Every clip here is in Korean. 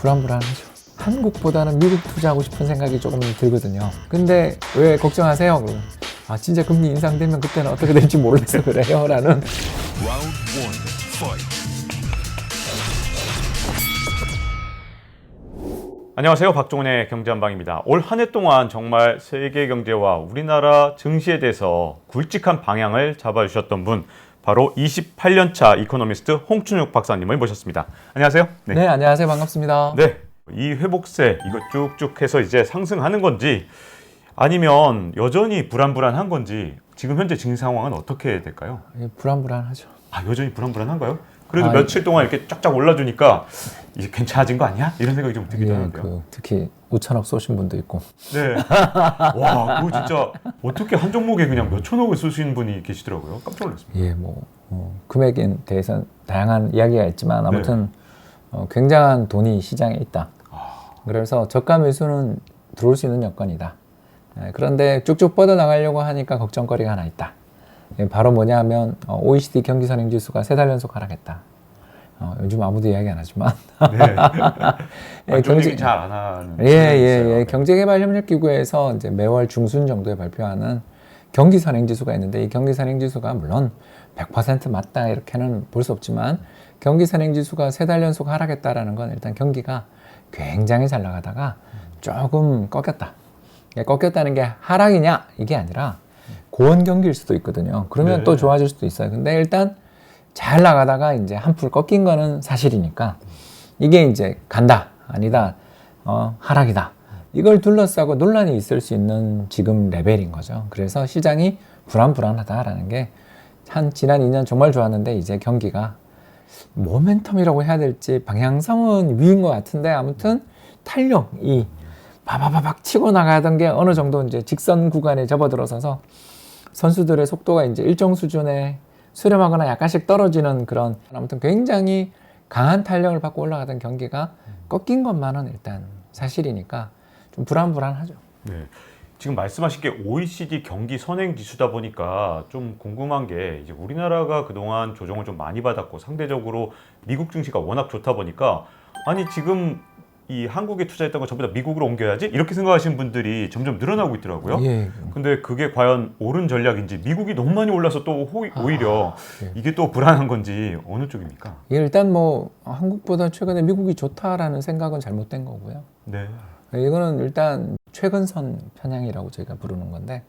불안불안하죠. 한국보다는 미국 투자하고 싶은 생각이 조금 들거든요. 근데 왜 걱정하세요? 그러면 아 진짜 금리 인상되면 그때는 어떻게 될지 몰라서 그래요. 라는. 안녕하세요. 박종훈의 경제한방입니다. 올 한 해 동안 정말 세계 경제와 우리나라 증시에 대해서 굵직한 방향을 잡아주셨던 분, 바로 28년차 이코노미스트 홍춘욱 박사님을 모셨습니다. 안녕하세요. 네. 안녕하세요. 반갑습니다. 네. 이 회복세 이거 쭉쭉 해서 이제 상승하는 건지 아니면 여전히 불안불안한 건지 지금 현재 증시 상황은 어떻게 될까요? 예, 불안불안하죠. 아 여전히 불안불안한가요? 그래도 아, 며칠 동안 이렇게 쫙쫙 올라주니까 이제 괜찮아진 거 아니야? 이런 생각이 좀 들기도 예, 하는데요. 그 특히 5천억 쏘신 분도 있고 네. 와, 그거 진짜 어떻게 한 종목에 그냥 몇 천억을 쓰시는 분이 계시더라고요. 깜짝 놀랐습니다. 예, 뭐 어, 금액에 대해서는 다양한 이야기가 있지만 아무튼 네. 어, 굉장한 돈이 시장에 있다. 아. 그래서 저가 매수는 들어올 수 있는 여건이다. 예, 그런데 쭉쭉 뻗어 나가려고 하니까 걱정거리가 하나 있다. 예, 바로 뭐냐면 어, OECD 경기 선행 지수가 세 달 연속 하락했다. 어, 요즘 아무도 이야기 안 하지만 네. 예, 경제 잘안 하는. 예, 예. 예. 경제개발협력기구에서 이제 매월 중순 정도에 발표하는 경기 선행 지수가 있는데 이 경기 선행 지수가 물론 100% 맞다 이렇게는 볼 수 없지만 경기 선행 지수가 세 달 연속 하락했다라는 건 일단 경기가 굉장히 잘 나가다가 조금 꺾였다. 예, 꺾였다는 게 하락이냐 이게 아니라 고원 경기일 수도 있거든요. 그러면 네. 또 좋아질 수도 있어요. 근데 일단 잘 나가다가 이제 한풀 꺾인 거는 사실이니까 이게 이제 간다 아니다 어, 하락이다 이걸 둘러싸고 논란이 있을 수 있는 지금 레벨인 거죠. 그래서 시장이 불안불안하다라는 게 한 지난 2년 정말 좋았는데 이제 경기가 모멘텀이라고 해야 될지 방향성은 위인 것 같은데 아무튼 탄력이 바바바박 치고 나가던 게 어느 정도 이제 직선 구간에 접어들어서서 선수들의 속도가 이제 일정 수준에 수렴하거나 약간씩 떨어지는 그런 아무튼 굉장히 강한 탄력을 받고 올라가던 경기가 꺾인 것만은 일단 사실이니까 좀 불안불안하죠. 네. 지금 말씀하신 게 OECD 경기 선행 지수다 보니까 좀 궁금한 게 이제 우리나라가 그동안 조정을 좀 많이 받았고 상대적으로 미국 증시가 워낙 좋다 보니까 아니 지금 이 한국에 투자했던 거 전부 다 미국으로 옮겨야지 이렇게 생각하시는 분들이 점점 늘어나고 있더라고요. 예. 근데 그게 과연 옳은 전략인지 미국이 너무 많이 올라서 또 호- 오히려 예. 이게 또 불안한 건지 어느 쪽입니까? 예, 일단 뭐 한국보다 최근에 미국이 좋다라는 생각은 잘못된 거고요. 네. 이거는 일단 최근선 편향이라고 저희가 부르는 건데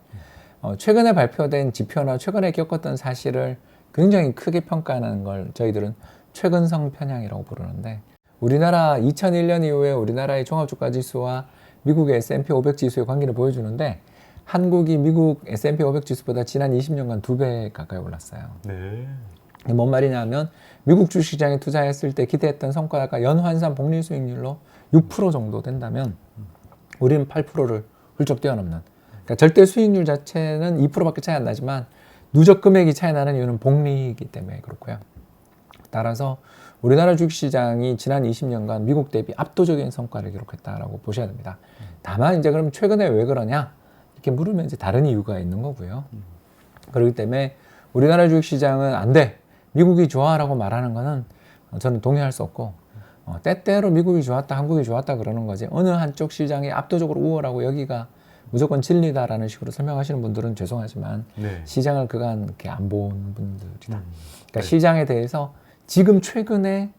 어, 최근에 발표된 지표나 최근에 겪었던 사실을 굉장히 크게 평가하는 걸 저희들은 최근성 편향이라고 부르는데 우리나라 2001년 이후에 우리나라의 종합주가지수와 미국의 S&P 500 지수의 관계를 보여주는데 한국이 미국 S&P 500 지수보다 지난 20년간 두 배 가까이 올랐어요. 네. 뭔 말이냐면 미국 주식시장에 투자했을 때 기대했던 성과가 연환산 복리 수익률로 6% 정도 된다면 우리는 8%를 훌쩍 뛰어넘는 그러니까 절대 수익률 자체는 2%밖에 차이 안 나지만 누적 금액이 차이 나는 이유는 복리이기 때문에 그렇고요. 따라서 우리나라 주식시장이 지난 20년간 미국 대비 압도적인 성과를 기록했다라고 보셔야 됩니다. 다만 이제 그럼 최근에 왜 그러냐 이렇게 물으면 이제 다른 이유가 있는 거고요. 그렇기 때문에 우리나라 주식시장은 안 돼. 미국이 좋아라고 말하는 거는 저는 동의할 수 없고 어, 때때로 미국이 좋았다, 한국이 좋았다 그러는 거지 어느 한쪽 시장이 압도적으로 우월하고 여기가 무조건 진리다라는 식으로 설명하시는 분들은 죄송하지만 네. 시장을 그간 이렇게 안 본 분들이다. 음. 그러니까 네. 시장에 대해서 지금 최근에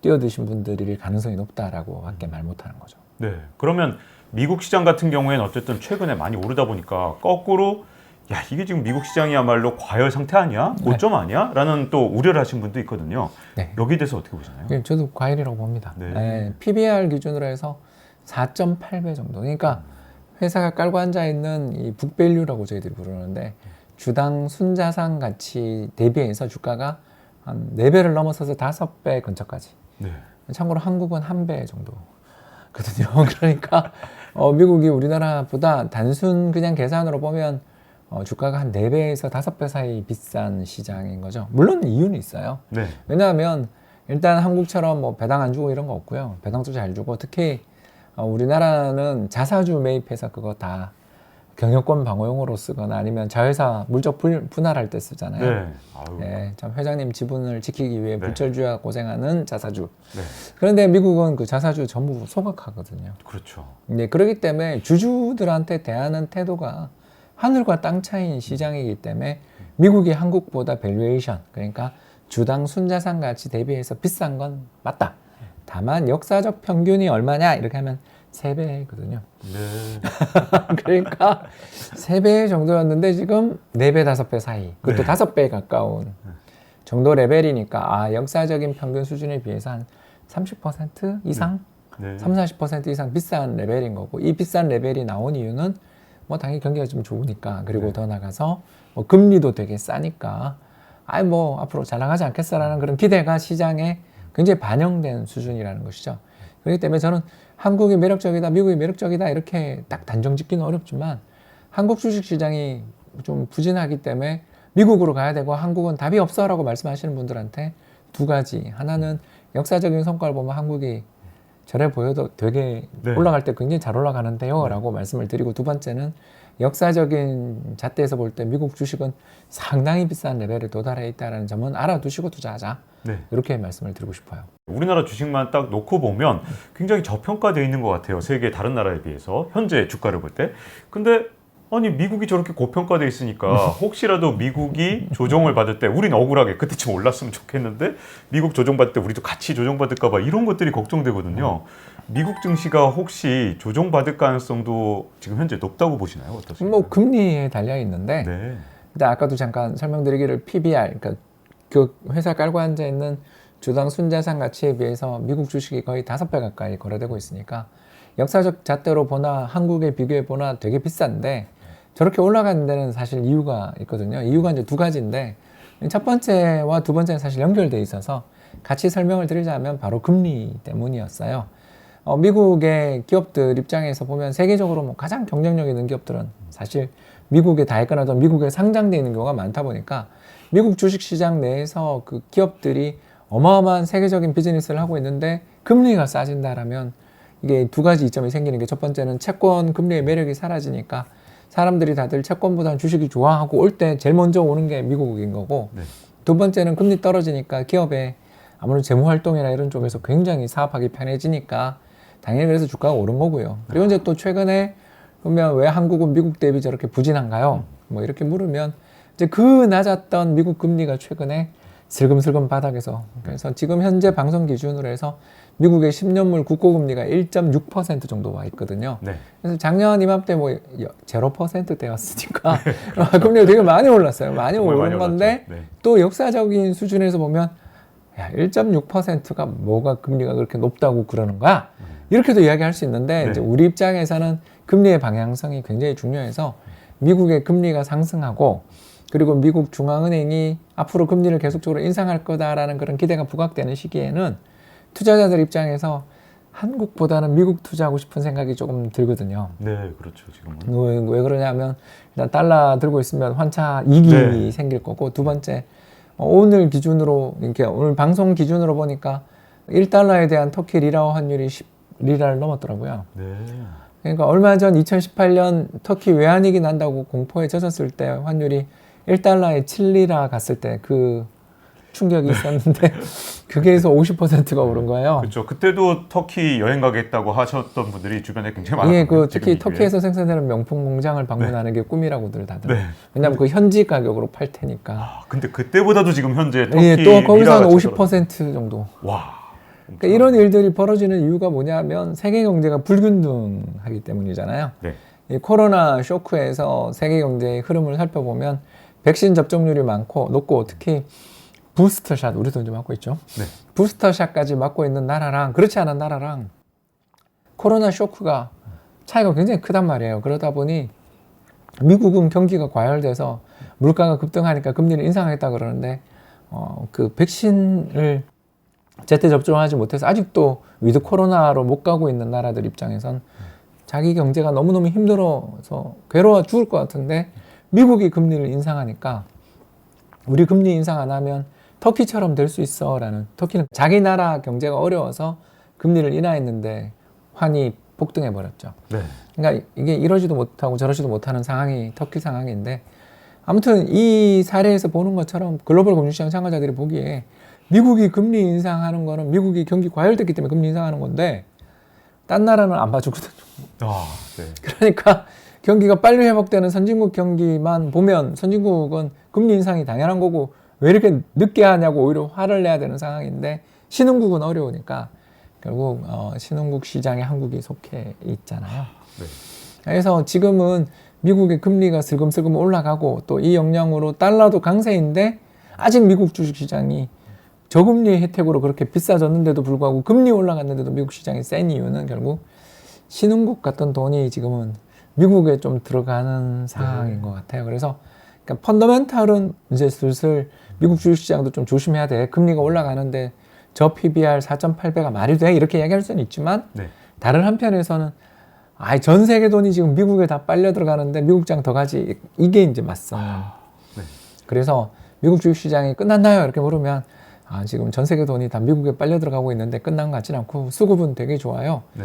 뛰어드신 분들일 가능성이 높다라고 밖에 말 못하는 거죠. 네. 그러면 미국 시장 같은 경우에는 어쨌든 최근에 많이 오르다 보니까 거꾸로 야 이게 지금 미국 시장이야말로 과열 상태 아니야? 고점 아니야? 라는 또 우려를 하신 분도 있거든요. 네. 여기에 대해서 어떻게 보시나요? 예, 저도 과일이라고 봅니다. 네. 예, PBR 기준으로 해서 4.8배 정도. 그러니까 회사가 깔고 앉아 있는 이 북밸류라고 저희들이 부르는데 주당 순자산 가치 대비해서 주가가 한 4배를 넘어서서 5배 근처까지. 네. 참고로 한국은 한 배 정도 거든요. 그러니까 어, 미국이 우리나라보다 단순 그냥 계산으로 보면 어, 주가가 한 4배에서 5배 사이 비싼 시장인 거죠. 물론 이유는 있어요. 네. 왜냐하면 일단 한국처럼 뭐 배당 안 주고 이런 거 없고요. 배당도 잘 주고 특히 어, 우리나라는 자사주 매입해서 그거 다 경영권 방어용으로 쓰거나 아니면 자회사 물적 분- 분할할 때 쓰잖아요. 네. 아유. 네, 참 회장님 지분을 지키기 위해 네. 불철주야 고생하는 자사주. 네. 그런데 미국은 그 자사주 전부 소각하거든요. 그렇죠. 네, 그렇기 때문에 주주들한테 대하는 태도가 하늘과 땅 차이인 시장이기 때문에 미국이 한국보다 밸류에이션 그러니까 주당 순자산 가치 대비해서 비싼 건 맞다. 다만 역사적 평균이 얼마냐 이렇게 하면 세배거든요 네. 그러니까 세배 정도였는데 지금 네배 다섯 배 사이. 그것도 네. 다섯 배 가까운 정도 레벨이니까 아, 역사적인 평균 수준에 비해서 한 30% 이상 네. 3, 40% 이상 비싼 레벨인 거고 이 비싼 레벨이 나온 이유는 뭐 당연히 경기가 좀 좋으니까 그리고 네. 더 나가서 뭐 금리도 되게 싸니까 아이 뭐 앞으로 잘 나가지 않겠어라는 그런 기대가 시장에 굉장히 반영된 수준이라는 것이죠. 그렇기 때문에 저는 한국이 매력적이다, 미국이 매력적이다 이렇게 딱 단정 짓기는 어렵지만 한국 주식 시장이 좀 부진하기 때문에 미국으로 가야 되고 한국은 답이 없어라고 말씀하시는 분들한테 두 가지. 하나는 역사적인 성과를 보면 한국이 저래 보여도 되게 네. 올라갈 때 굉장히 잘 올라가는데요 라고 말씀을 드리고 두 번째는 역사적인 잣대에서 볼 때 미국 주식은 상당히 비싼 레벨에 도달해 있다는 점은 알아두시고 투자하자 네. 이렇게 말씀을 드리고 싶어요 우리나라 주식만 딱 놓고 보면 굉장히 저평가되어 있는 것 같아요. 세계 다른 나라에 비해서 현재 주가를 볼 때. 근데 아니 미국이 저렇게 고평가돼 있으니까 혹시라도 미국이 조정을 받을 때 우린 억울하게 그때쯤 올랐으면 좋겠는데 미국 조정받을 때 우리도 같이 조정받을까 봐 이런 것들이 걱정되거든요. 미국 증시가 혹시 조정받을 가능성도 지금 현재 높다고 보시나요? 어떠세요? 뭐 금리에 달려 있는데 네. 일단 아까도 잠깐 설명드리기를 PBR 그러니까 그 회사 깔고 앉아 있는 주당 순자산 가치에 비해서 미국 주식이 거의 다섯 배 가까이 거래되고 있으니까 역사적 잣대로 보나 한국에 비교해 보나 되게 비싼데 저렇게 올라가는 데는 사실 이유가 있거든요. 이유가 이제 두 가지인데 첫 번째와 두 번째는 사실 연결돼 있어서 같이 설명을 드리자면 바로 금리 때문이었어요. 어, 미국의 기업들 입장에서 보면 세계적으로 뭐 가장 경쟁력 있는 기업들은 사실 미국에 다 있거나 좀 미국에 상장되어 있는 경우가 많다 보니까 미국 주식 시장 내에서 그 기업들이 어마어마한 세계적인 비즈니스를 하고 있는데 금리가 싸진다라면 이게 두 가지 이점이 생기는 게 첫 번째는 채권 금리의 매력이 사라지니까 사람들이 다들 채권보다는 주식이 좋아하고 올 때 제일 먼저 오는 게 미국인 거고 네. 두 번째는 금리 떨어지니까 기업의 아무래도 재무 활동이나 이런 쪽에서 굉장히 사업하기 편해지니까 당연히 그래서 주가가 오른 거고요. 그리고 이제 또 최근에 그러면 왜 한국은 미국 대비 저렇게 부진한가요? 뭐 이렇게 물으면 이제 그 낮았던 미국 금리가 최근에 슬금슬금 바닥에서 그래서 지금 현재 방송 기준으로 해서 미국의 10년물 국고 금리가 1.6% 정도 와 있거든요. 네. 그래서 작년 이맘때 뭐 0%대였으니까 금리가 되게 많이 올랐어요. 많이 오른 건데. 네. 또 역사적인 수준에서 보면 야, 1.6%가 뭐가 금리가 그렇게 높다고 그러는 거야? 이렇게도 이야기할 수 있는데 네. 이제 우리 입장에서는 금리의 방향성이 굉장히 중요해서 미국의 금리가 상승하고 그리고 미국 중앙은행이 앞으로 금리를 계속적으로 인상할 거다라는 그런 기대가 부각되는 시기에는 투자자들 입장에서 한국보다는 미국 투자하고 싶은 생각이 조금 들거든요. 네, 그렇죠. 지금은. 왜, 왜 그러냐면 일단 달러 들고 있으면 환차 이익이 네. 생길 거고 두 번째 어, 오늘 기준으로 이렇게 오늘 방송 기준으로 보니까 1달러에 대한 터키 리라 환율이 10 리라를 넘었더라고요. 네. 그러니까 얼마 전 2018년 터키 외환위기 난다고 공포에 젖었을 때 환율이 1달러에 7리라 갔을 때 그 충격이 있었는데 그게 해서 50%가 오른 거예요. 그렇죠. 그때도 터키 여행 가겠다고 하셨던 분들이 주변에 굉장히 많았거든요. 이게 그 특히. 터키에서 생산되는 명품 공장을 방문하는 게 꿈이라고들 다들. 네. 왜냐하면 그 현지 가격으로 팔 테니까. 아, 근데 그때보다도 지금 현재 터키 예, 또 거기서 한 리라가 최저로- 50% 정도. 와. 그러니까 이런 일들이 벌어지는 이유가 뭐냐면 세계 경제가 불균등하기 때문이잖아요. 네. 이 코로나 쇼크에서 세계 경제의 흐름을 살펴보면 백신 접종률이 많고 높고 특히 부스터샷 우리도 이제 맞고 있죠. 네. 부스터샷까지 맞고 있는 나라랑 그렇지 않은 나라랑 코로나 쇼크가 차이가 굉장히 크단 말이에요. 그러다 보니 미국은 경기가 과열돼서 물가가 급등하니까 금리를 인상하겠다 그러는데 어, 그 백신을 제때 접종하지 못해서 아직도 위드 코로나로 못 가고 있는 나라들 입장에선 자기 경제가 너무너무 힘들어서 괴로워 죽을 것 같은데 미국이 금리를 인상하니까 우리 금리 인상 안 하면 터키처럼 될 수 있어 라는 터키는 자기 나라 경제가 어려워서 금리를 인하했는데 환이 폭등해 버렸죠. 네. 그러니까 이게 이러지도 못하고 저러지도 못하는 상황이 터키 상황인데 아무튼 이 사례에서 보는 것처럼 글로벌 금융시장 참가자들이 보기에 미국이 금리 인상하는 거는 미국이 경기 과열됐기 때문에 금리 인상하는 건데 딴 나라는 안 봐주거든요. 아, 네. 그러니까 경기가 빨리 회복되는 선진국 경기만 보면 선진국은 금리 인상이 당연한 거고 왜 이렇게 늦게 하냐고 오히려 화를 내야 되는 상황인데 신흥국은 어려우니까 결국 어, 신흥국 시장에 한국이 속해 있잖아요. 네. 그래서 지금은 미국의 금리가 슬금슬금 올라가고 또 이 영향으로 달러도 강세인데 아직 미국 주식 시장이 저금리 혜택으로 그렇게 비싸졌는데도 불구하고 금리 올라갔는데도 미국 시장이 센 이유는 결국 신흥국 같은 돈이 지금은 미국에 좀 들어가는 상황인 것 같아요. 그래서 그러니까 펀더멘탈은 이제 슬슬 미국 주식시장도 좀 조심해야 돼. 금리가 올라가는데 저 PBR 4.8배가 말이 돼? 이렇게 이야기할 수는 있지만 네. 다른 한편에서는 아, 전 세계 돈이 지금 미국에 다 빨려 들어가는데 미국장 더 가지 이게 이제 맞서는. 네. 그래서 미국 주식 시장이 끝났나요? 이렇게 물으면 아, 지금 전 세계 돈이 다 미국에 빨려 들어가고 있는데 끝난 것 같진 않고 수급은 되게 좋아요. 네.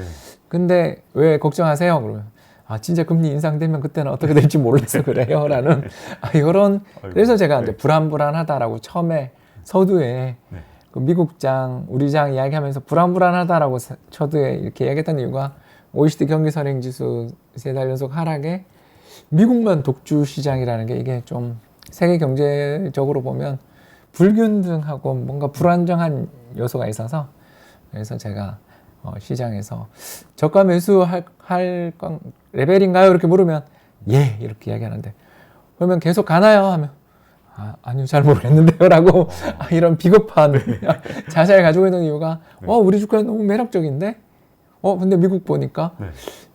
근데 왜 걱정하세요? 그러면 아 진짜 금리 인상되면 그때는 어떻게 될지 몰라서 그래요라는 아, 이런 그래서 제가 이제 네. 불안불안하다라고 처음에 서두에 네. 그 미국장 우리장 이야기하면서 불안불안하다라고 사- 서두에 이렇게 이야기했던 이유가 OECD 경기 선행 지수 세 달 연속 하락에 미국만 독주 시장이라는 게 이게 좀 세계 경제적으로 보면 불균등하고 뭔가 불안정한 요소가 있어서 그래서 제가 어, 시장에서 저가 매수할 할 건- 레벨인가요? 이렇게 물으면 예 이렇게 이야기하는데 그러면 계속 가나요? 하면 아, 아니요 잘 모르겠는데요라고 아, 이런 비겁한 자세를 가지고 있는 이유가 어 우리 주가 너무 매력적인데 어 근데 미국 보니까 네.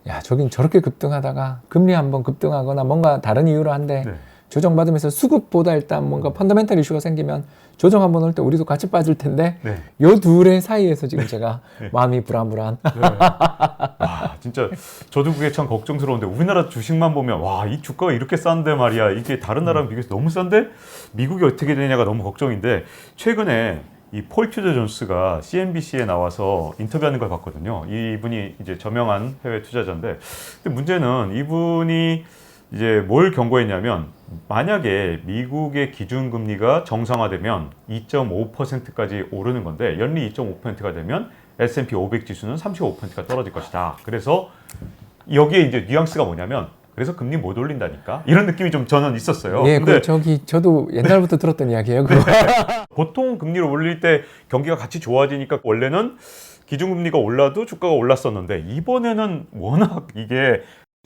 야 저긴 저렇게 급등하다가 금리 한번 급등하거나 뭔가 다른 이유로 한데 네. 조정받으면서 수급보다 일단 뭔가 펀더멘탈 이슈가 생기면 조정 한번 올 때 우리도 같이 빠질 텐데 네. 요 둘의 사이에서 지금 제가 마음이 불안불안. 아, 진짜 저도 그게 참 걱정스러운데 우리나라 주식만 보면 와, 이 주가가 이렇게 싼데 말이야. 이게 다른 나라랑 비교해서 너무 싼데? 미국이 어떻게 되냐가 너무 걱정인데 최근에 이 폴 튜저 존스가 CNBC에 나와서 인터뷰하는 걸 봤거든요. 이분이 이제 저명한 해외 투자자인데. 근데 문제는 이분이 이제 뭘 경고했냐면 만약에 미국의 기준금리가 정상화되면 2.5%까지 오르는 건데 연리 2.5%가 되면 S&P 500 지수는 35%가 떨어질 것이다. 그래서 여기에 이제 뉘앙스가 뭐냐면 그래서 금리 못 올린다니까 이런 느낌이 좀 저는 있었어요. 예, 근데 그 저기 저도 옛날부터 들었던 이야기예요. 그거. 보통 금리를 올릴 때 경기가 같이 좋아지니까 원래는 기준금리가 올라도 주가가 올랐었는데 이번에는 워낙 이게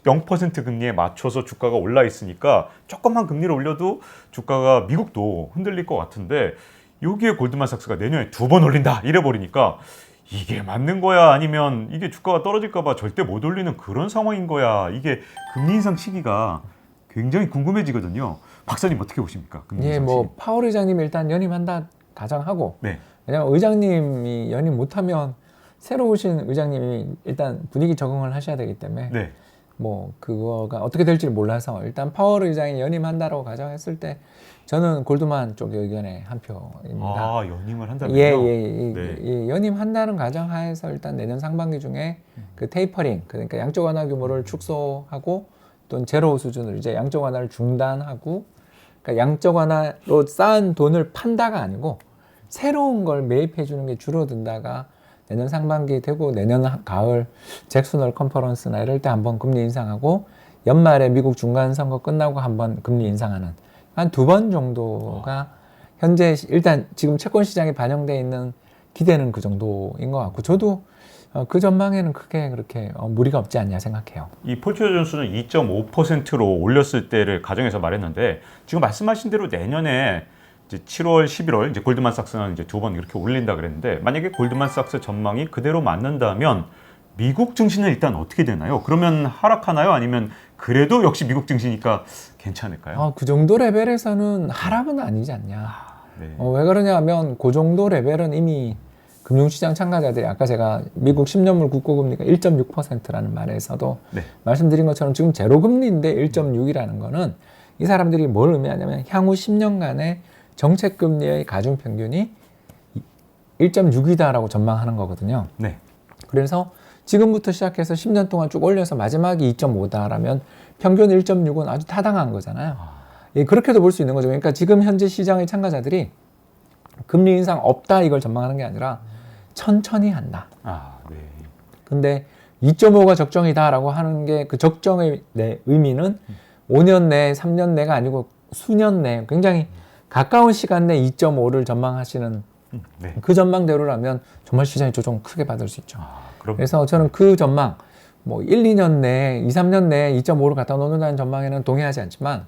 0% 금리에 맞춰서 주가가 올라 있으니까 조금만 금리를 올려도 주가가 미국도 흔들릴 것 같은데 여기에 골드만삭스가 내년에 두 번 올린다 이래 버리니까 이게 맞는 거야? 아니면 이게 주가가 떨어질까 봐 절대 못 올리는 그런 상황인 거야? 이게 금리 인상 시기가 굉장히 궁금해지거든요. 박사님 어떻게 보십니까? 금리 예, 뭐 시기. 파월 의장님 일단 연임한다 가정하고 네. 왜냐면 의장님이 연임 못하면 새로 오신 의장님이 일단 분위기 적응을 하셔야 되기 때문에 네. 뭐 그거가 어떻게 될지 몰라서 일단 파월 의장이 연임한다라고 가정했을 때 저는 골드만 쪽 의견에 한 표입니다. 아 연임을 한다면요? 예, 예, 예, 네. 예, 연임한다는 가정하에서 일단 내년 상반기 중에 그 테이퍼링 그러니까 양적 완화 규모를 축소하고 또는 제로 수준으로 이제 양적 완화를 중단하고 그러니까 양적 완화로 쌓은 돈을 판다가 아니고 새로운 걸 매입해 주는 게 줄어든다가 내년 상반기 되고 내년 하- 가을 잭슨홀 컨퍼런스나 이럴 때 한번 금리 인상하고 연말에 미국 중간 선거 끝나고 한번 금리 인상하는 한 두 번 정도가 현재 시- 일단 지금 채권 시장에 반영돼 있는 기대는 그 정도인 것 같고 저도 어, 그 전망에는 크게 그렇게 어, 무리가 없지 않냐 생각해요. 이 폴트저 존스는 2.5%로 올렸을 때를 가정해서 말했는데 지금 말씀하신 대로 내년에 이제 7월, 11월 이제 골드만삭스는 이제 두 번 이렇게 올린다 그랬는데 만약에 골드만삭스 전망이 그대로 맞는다면 미국 증시는 일단 어떻게 되나요? 그러면 하락하나요? 아니면 그래도 역시 미국 증시니까 괜찮을까요? 어, 그 정도 레벨에서는 하락은 아니지 않냐. 네. 어, 왜 그러냐면 그 정도 레벨은 이미 금융시장 참가자들이 아까 제가 미국 10년물 국고금리가 1.6%라는 말에서도 네. 말씀드린 것처럼 지금 제로금리인데 1.6이라는 거는 이 사람들이 뭘 의미하냐면 향후 10년간의 정책금리의 가중평균이 1.6이다라고 전망하는 거거든요. 네. 그래서 지금부터 시작해서 10년 동안 쭉 올려서 마지막이 2.5다라면 평균 1.6은 아주 타당한 거잖아요. 예, 그렇게도 볼 수 있는 거죠. 그러니까 지금 현재 시장의 참가자들이 금리 인상 없다 이걸 전망하는 게 아니라 천천히 한다. 아, 네. 근데 2.5가 적정이다라고 하는 게 그 적정의 내 의미는 5년 내, 3년 내가 아니고 수년 내 굉장히 가까운 시간 내 2.5를 전망하시는 음, 네. 그 전망대로라면 정말 시장이 조정 크게 받을 수 있죠. 아, 그래서 저는 그 전망 뭐 1, 2년 내에 2, 3년 내에 2.5를 갖다 놓는다는 전망에는 동의하지 않지만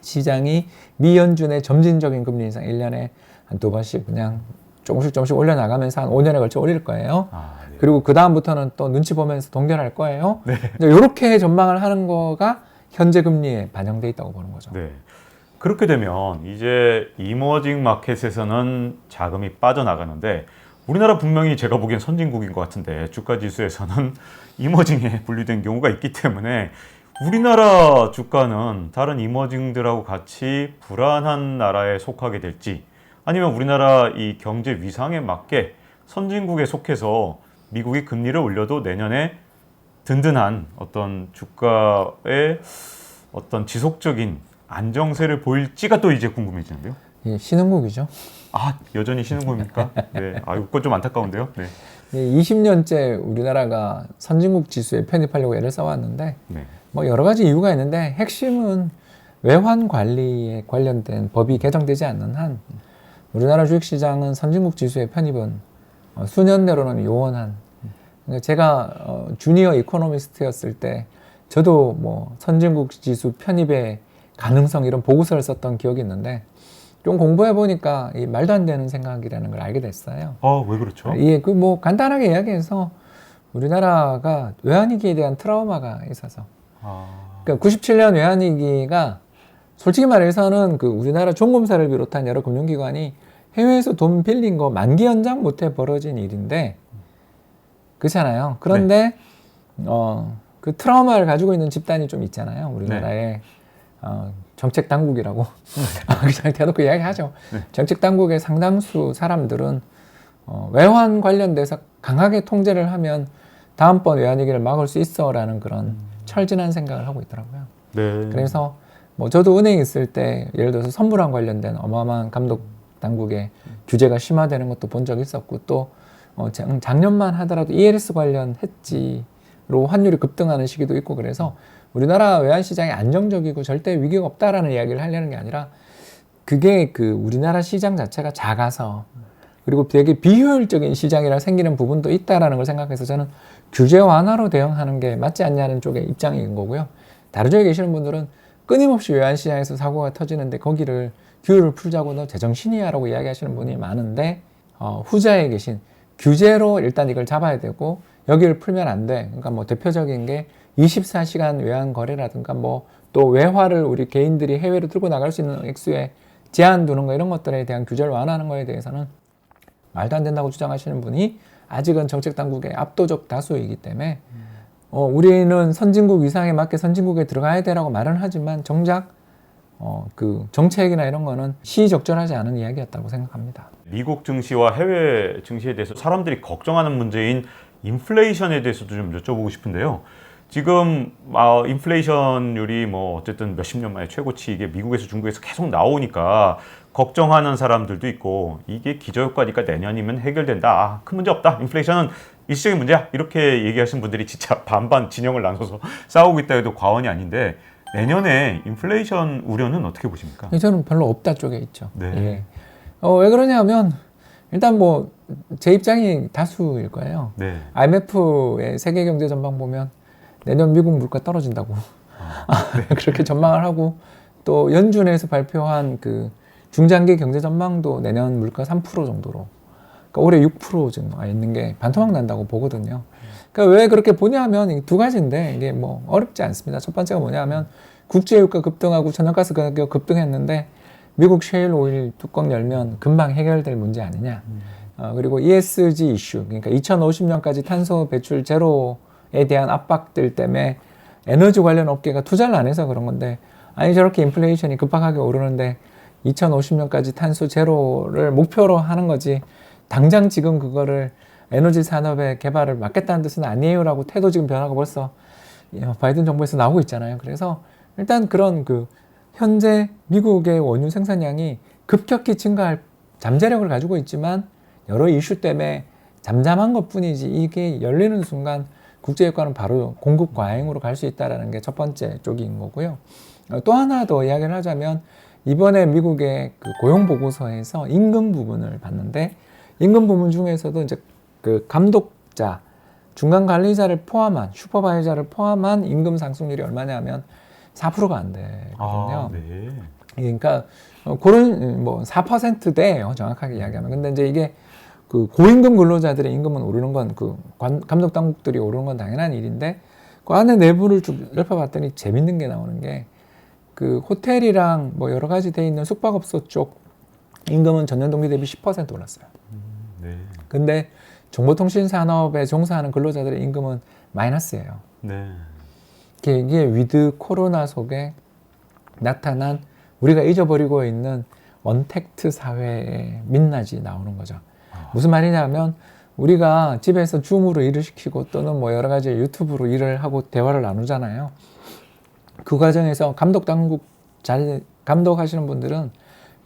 시장이 미연준의 점진적인 금리 인상 1년에 한 두 번씩 그냥 조금씩 조금씩 올려나가면서 한 5년에 걸쳐 올릴 거예요. 아, 네. 그리고 그 다음부터는 또 눈치 보면서 동결할 거예요. 이렇게 전망을 하는 거가 현재 금리에 반영돼 있다고 보는 거죠. 네. 그렇게 되면 이제 이머징 마켓에서는 자금이 빠져나가는데 우리나라 분명히 제가 보기엔 선진국인 것 같은데 주가 지수에서는 이머징에 분류된 경우가 있기 때문에 우리나라 주가는 다른 이머징들하고 같이 불안한 나라에 속하게 될지 아니면 우리나라 이 경제 위상에 맞게 선진국에 속해서 미국이 금리를 올려도 내년에 든든한 어떤 주가의 어떤 지속적인 안정세를 보일지가 또 이제 궁금해지는데요. 예, 신흥국이죠. 아 여전히 신흥국입니까? 네. 아 이거 좀 안타까운데요. 네. 20년째 우리나라가 선진국 지수에 편입하려고 애를 써왔는데 네. 뭐 여러 가지 이유가 있는데 핵심은 외환 관리에 관련된 법이 개정되지 않는 한 우리나라 주식시장은 선진국 지수의 편입은 어, 수년 내로는 요원한 그러니까 제가 어, 주니어 이코노미스트였을 때 저도 뭐 선진국 지수 편입의 가능성 이런 보고서를 썼던 기억이 있는데 좀 공부해 보니까 이 말도 안 되는 생각이라는 걸 알게 됐어요. 아 왜 그렇죠? 예, 그 뭐 간단하게 이야기해서 우리나라가 외환위기에 대한 트라우마가 있어서 아, 그러니까 97년 외환위기가 솔직히 말해서는 그 우리나라 종검사를 비롯한 여러 금융기관이 해외에서 돈 빌린 거 만기 연장 못해 벌어진 일인데 그렇잖아요. 그런데 어, 그 트라우마를 가지고 있는 집단이 좀 있잖아요. 우리나라에 어, 정책 당국이라고 아, 그냥 대놓고 이야기하죠. 정책 당국의 상당수 사람들은 어, 외환 관련돼서 강하게 통제를 하면 다음번 외환위기를 막을 수 있어라는 그런 철진한 생각을 하고 있더라고요. 네. 그래서 뭐 저도 은행 있을 때 예를 들어서 선물랑 관련된 어마어마한 감독 당국의 규제가 심화되는 것도 본 적이 있었고 또 어, 작- 작년만 하더라도 ELS 관련 해지로 환율이 급등하는 시기도 있고 그래서 우리나라 외환 시장이 안정적이고 절대 위기가 없다라는 이야기를 하려는 게 아니라 그게 그 우리나라 시장 자체가 작아서 그리고 되게 비효율적인 시장이라 생기는 부분도 있다라는 걸 생각해서 저는 규제 완화로 대응하는 게 맞지 않냐는 쪽의 입장인 거고요. 다른 쪽에 계시는 분들은 끊임없이 외환 시장에서 사고가 터지는데 거기를 규율을 풀자고 너 제정신이야라고 이야기하시는 분이 많은데 어, 후자에 계신 규제로 일단 이걸 잡아야 되고 여기를 풀면 안 돼. 그러니까 뭐 대표적인 게 24시간 외환 거래라든가 뭐 또 외화를 우리 개인들이 해외로 들고 나갈 수 있는 액수에 제한 두는 거 이런 것들에 대한 규제를 완화하는 거에 대해서는 말도 안 된다고 주장하시는 분이 아직은 정책 당국의 압도적 다수이기 때문에 어, 우리는 선진국 위상에 맞게 선진국에 들어가야 되라고 말은 하지만 정작 어, 그 정책이나 이런 거는 시적절하지 않은 이야기였다고 생각합니다. 미국 증시와 해외 증시에 대해서 사람들이 걱정하는 문제인 인플레이션에 대해서도 좀 여쭤보고 싶은데요. 지금 아, 인플레이션율이 뭐 어쨌든 몇십 년 만에 최고치 이게 미국에서 중국에서 계속 나오니까 걱정하는 사람들도 있고 이게 기저효과니까 내년이면 해결된다. 아, 큰 문제 없다. 인플레이션은 일시적인 문제야. 이렇게 얘기하시는 분들이 진짜 반반 진영을 나눠서 싸우고 있다 해도 과언이 아닌데 내년에 인플레이션 우려는 어떻게 보십니까? 저는 별로 없다 쪽에 있죠. 네. 예. 어, 왜 그러냐면 일단 뭐 제 입장이 다수일 거예요. 네. IMF의 세계 경제 전망 보면 내년 미국 물가 떨어진다고 그렇게 전망을 하고 또 연준 에서 발표한 그 중장기 경제 전망도 내년 물가 3% 정도로 그러니까 올해 6% 정도 가 있는 게 반토막 난다고 보거든요. 그러니까 왜 그렇게 보냐면 이두 가지인데 이게 뭐 어렵지 않습니다. 첫 번째가 뭐냐면 국제유가 급등하고 천연가스 가격 급등했는데 미국 셰일 오일 뚜껑 열면 금방 해결될 문제 아니냐. 어, 그리고 ESG 이슈, 그러니까 2050년까지 탄소 배출 제로에 대한 압박들 때문에 에너지 관련 업계가 투자를 안 해서 그런 건데, 아니 저렇게 인플레이션이 급박하게 오르는데 2050년까지 탄소 제로를 목표로 하는 거지. 당장 지금 그거를 에너지 산업의 개발을 막겠다는 뜻은 아니에요라고 태도 지금 변화가 벌써 예, 바이든 정부에서 나오고 있잖아요. 그래서 일단 그런 그 현재 미국의 원유 생산량이 급격히 증가할 잠재력을 가지고 있지만 여러 이슈 때문에 잠잠한 것 뿐이지 이게 열리는 순간 국제유가는 바로 공급 과잉으로 갈 수 있다라는 게 첫 번째 쪽인 거고요. 어, 또 하나 더 이야기를 하자면 이번에 미국의 그 고용 보고서에서 임금 부분을 봤는데 임금 부분 중에서도 이제 그 감독자 중간 관리자를 포함한 슈퍼바이저를 포함한 임금 상승률이 얼마냐면 4%가 안 되거든요. 아, 네. 그러니까 어, 그런 뭐 4%대예요 정확하게 이야기하면. 근데 이제 이게 그 고임금 근로자들의 임금은 오르는 건 그 감독 당국들이 오르는 건 당연한 일인데 그 안에 내부를 좀 읊어봤더니 재밌는 게 나오는 게 그 호텔이랑 뭐 여러 가지 돼 있는 숙박업소 쪽 임금은 전년 동기 대비 10% 올랐어요. 네. 근데 정보통신 산업에 종사하는 근로자들의 임금은 마이너스예요. 네. 이게, 이게 위드 코로나 속에 나타난 우리가 잊어버리고 있는 언택트 사회의 민낯이 나오는 거죠. 무슨 말이냐면 우리가 집에서 줌으로 일을 시키고 또는 뭐 여러 가지 유튜브로 일을 하고 대화를 나누잖아요. 그 과정에서 감독 당국 자리 감독하시는 분들은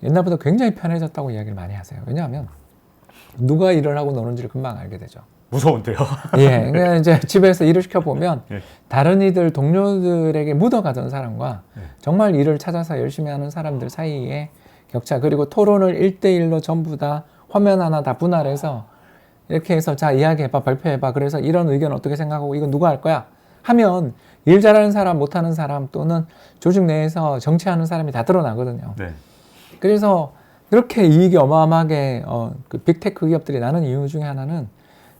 옛날보다 굉장히 편해졌다고 이야기를 많이 하세요. 왜냐하면 누가 일을 하고 노는지를 금방 알게 되죠. 무서운데요. 예, 그냥 이제 집에서 일을 시켜 보면 예. 다른 이들 동료들에게 묻어가던 사람과 예. 정말 일을 찾아서 열심히 하는 사람들 사이에 격차 그리고 토론을 1대1로 전부 다 화면 하나 다 분할해서 이렇게 해서 자 이야기해봐 발표해봐 그래서 이런 의견 어떻게 생각하고 이건 누가 할 거야 하면 일 잘하는 사람 못하는 사람 또는 조직 내에서 정치하는 사람이 다 드러나거든요. 네. 그래서 이렇게 이익이 어마어마하게 어, 그 빅테크 기업들이 나는 이유 중에 하나는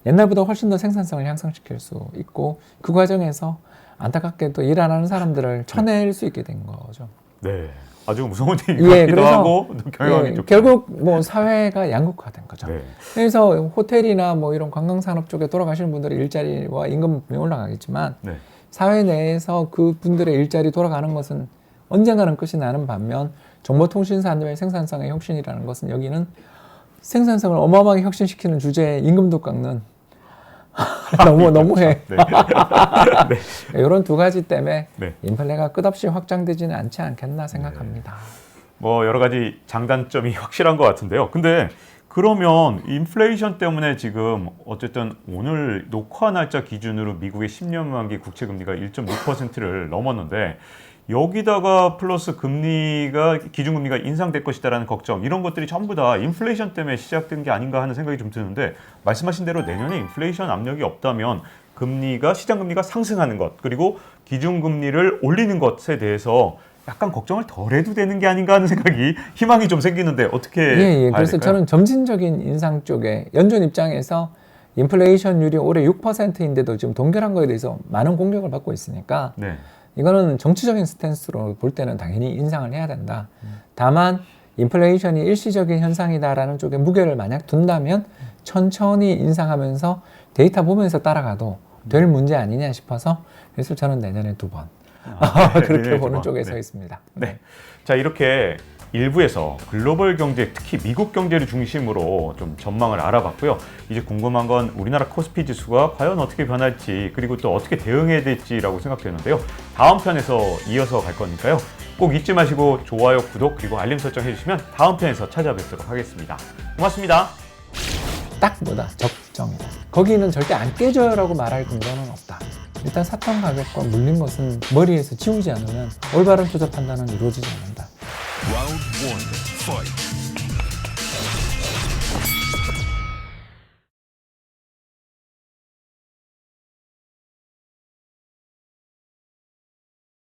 옛날보다 훨씬 더 생산성을 향상시킬 수 있고 그 과정에서 안타깝게도 일 안 하는 사람들을 쳐낼 수 있게 된 거죠. 네. 아주 무서운 얘기 예, 하고 또 경영하기 예. 결국 뭐 사회가 양극화된 거죠. 네. 그래서 호텔이나 뭐 이런 관광 산업 쪽에 돌아가시는 분들의 일자리와 임금 분명히 올라가겠지만 네. 사회 내에서 그 분들의 일자리 돌아가는 것은 언젠가는 끝이 나는 반면 정보통신 산업의 생산성의 혁신이라는 것은 여기는 생산성을 어마어마하게 혁신시키는 주제에 임금도 깎는 너무 너무해 네. 이런 두 가지 때문에 네. 인플레가 끝없이 확장되지는 않지 않겠나 생각합니다. 뭐 여러 가지 장단점이 확실한 것 같은데요. 근데 그러면 인플레이션 때문에 지금 어쨌든 오늘 녹화 날짜 기준으로 미국의 10년 만기 국채 금리가 1.6%를 넘었는데 여기다가 플러스 금리가 기준금리가 인상될 것이다라는 걱정 이런 것들이 전부 다 인플레이션 때문에 시작된 게 아닌가 하는 생각이 좀 드는데 말씀하신 대로 내년에 인플레이션 압력이 없다면 금리가 시장 금리가 상승하는 것 그리고 기준금리를 올리는 것에 대해서 약간 걱정을 덜 해도 되는 게 아닌가 하는 생각이 희망이 좀 생기는데 어떻게 예, 예. 그래서 될까요? 저는 점진적인 인상 쪽에 연준 입장에서 인플레이션율이 올해 6%인데도 지금 동결한 거에 대해서 많은 공격을 받고 있으니까 네. 이거는 정치적인 스탠스로 볼 때는 당연히 인상을 해야 된다. 다만 인플레이션이 일시적인 현상이다라는 쪽에 무게를 만약 둔다면 천천히 인상하면서 데이터 보면서 따라가도 될 문제 아니냐 싶어서 그래서 저는 내년에 두 번 아, 네, 그렇게 보는 번. 쪽에 네. 서 있습니다. 네. 자, 이렇게 일부에서 글로벌 경제, 특히 미국 경제를 중심으로 좀 전망을 알아봤고요. 이제 궁금한 건 우리나라 코스피 지수가 과연 어떻게 변할지, 그리고 또 어떻게 대응해야 될지라고 생각되는데요. 다음 편에서 이어서 갈 거니까요. 꼭 잊지 마시고 좋아요, 구독, 그리고 알림 설정 해주시면 다음 편에서 찾아뵙도록 하겠습니다. 고맙습니다. 딱 뭐다 적정이다. 거기는 절대 안 깨져요라고 말할 근거는 없다. 일단 사탕 가격과 물린 것은 머리에서 지우지 않으면 올바른 투자 판단은 이루어지지 않는다. Round one, fight.